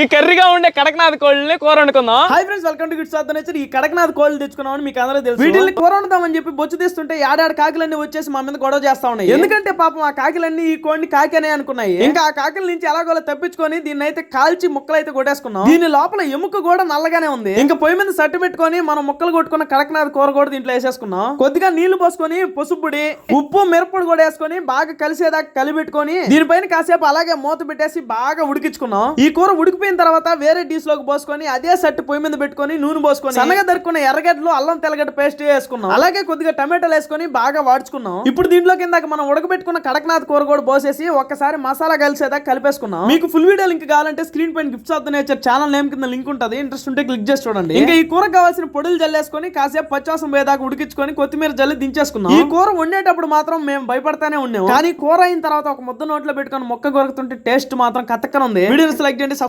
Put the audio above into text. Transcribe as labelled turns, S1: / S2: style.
S1: ఈ కర్రీగా ఉండే కడకనాథ్ కోళ్ళని కూర వండుకుందాం
S2: hi friends welcome to gifts of ఈ కడకనాథ్ కోళ్ళు తెచ్చుకున్నామని మీకు అందరూ తెలుసు. వీటిని కూర వండుదామని చెప్పి బొచ్చు తీస్తుంటే ఏడాడు కాకిలన్నీ వచ్చేసి మా మీద గొడవ చేస్తా ఉన్నాయి. ఎందుకంటే పాపం ఆ కాకిలన్నీ ఈ కోడిని కాకి అనే అనుకున్నాయి. ఇంకా ఆ కాకిల నుంచి ఎలాగోలా తప్పించుకొని దీన్ని అయితే కాల్చి ముక్కలు అయితే కొట్టేసుకున్నాం. దీని లోపల ఎముక కూడా నల్లగానే ఉంది. ఇంకా పొయ్యి మీద సట్టు పెట్టుకొని మనం ముక్కలు కొట్టుకున్న కడకనాథ్ కూర కూడా దీంట్లో వేసేసుకున్నాం. కొద్దిగా నీళ్ళు పోసుకొని పసుపుడి ఉప్పు మిరపొడి కూడా వేసుకొని బాగా కలిసేదాకా కలిపెట్టుకొని దీనిపైన కాసేపు అలాగే మూత పెట్టేసి బాగా ఉడికించుకున్నాం. ఈ కూర ఉడికిపోయిన తర్వాత వేరే డిష్లోకి పోసుకొని అదే సట్టు పొయ్యి మీద పెట్టుకొని నూనె పోసుకొని సన్నగా దొరుకున్న ఎర్రగడ్డలు అల్లం తెల్లగడ్డ పేస్ట్ వేసుకున్నాం అలాగే కొద్దిగా టమాటాలు వేసుకొని బాగా వాడుచుకున్నాం. ఇప్పుడు దీంట్లో కింద మనం ఉడకబెట్టుకున్న కడకనాథ్ కూర కూడా పోసేసి ఒక్కసారి మసాలా కలిసేదాకా కలిపేసుకున్నాం. మీకు ఫుల్ వీడియో లింక్ కావాలంటే స్క్రీన్ పైన gifts of the nature channel name కింద లింక్ ఉంటుంది. ఇంట్రెస్ట్ ఉంటే క్లిక్ చేసి చూడండి. ఇంకా ఈ కూర కావాల్సిన పొడులు జల్లేసుకొని కాసేపు పచ్చివాసం పోయేదాకా ఉడికించుకొని కొత్తిమీర జల్లి దించేసుకున్నాం. ఈ కూర వండేటప్పుడు మాత్రం మేము భయపడతానే ఉన్నాం. కానీ కూర అయిన తర్వాత ఒక ముద్ద నోట్లో పెట్టుకొని మొక్క కొరుకుతుంటే టేస్ట్ మాత్రం కత్తక్కన ఉంది వీడియోస్ లైక్ చేయండి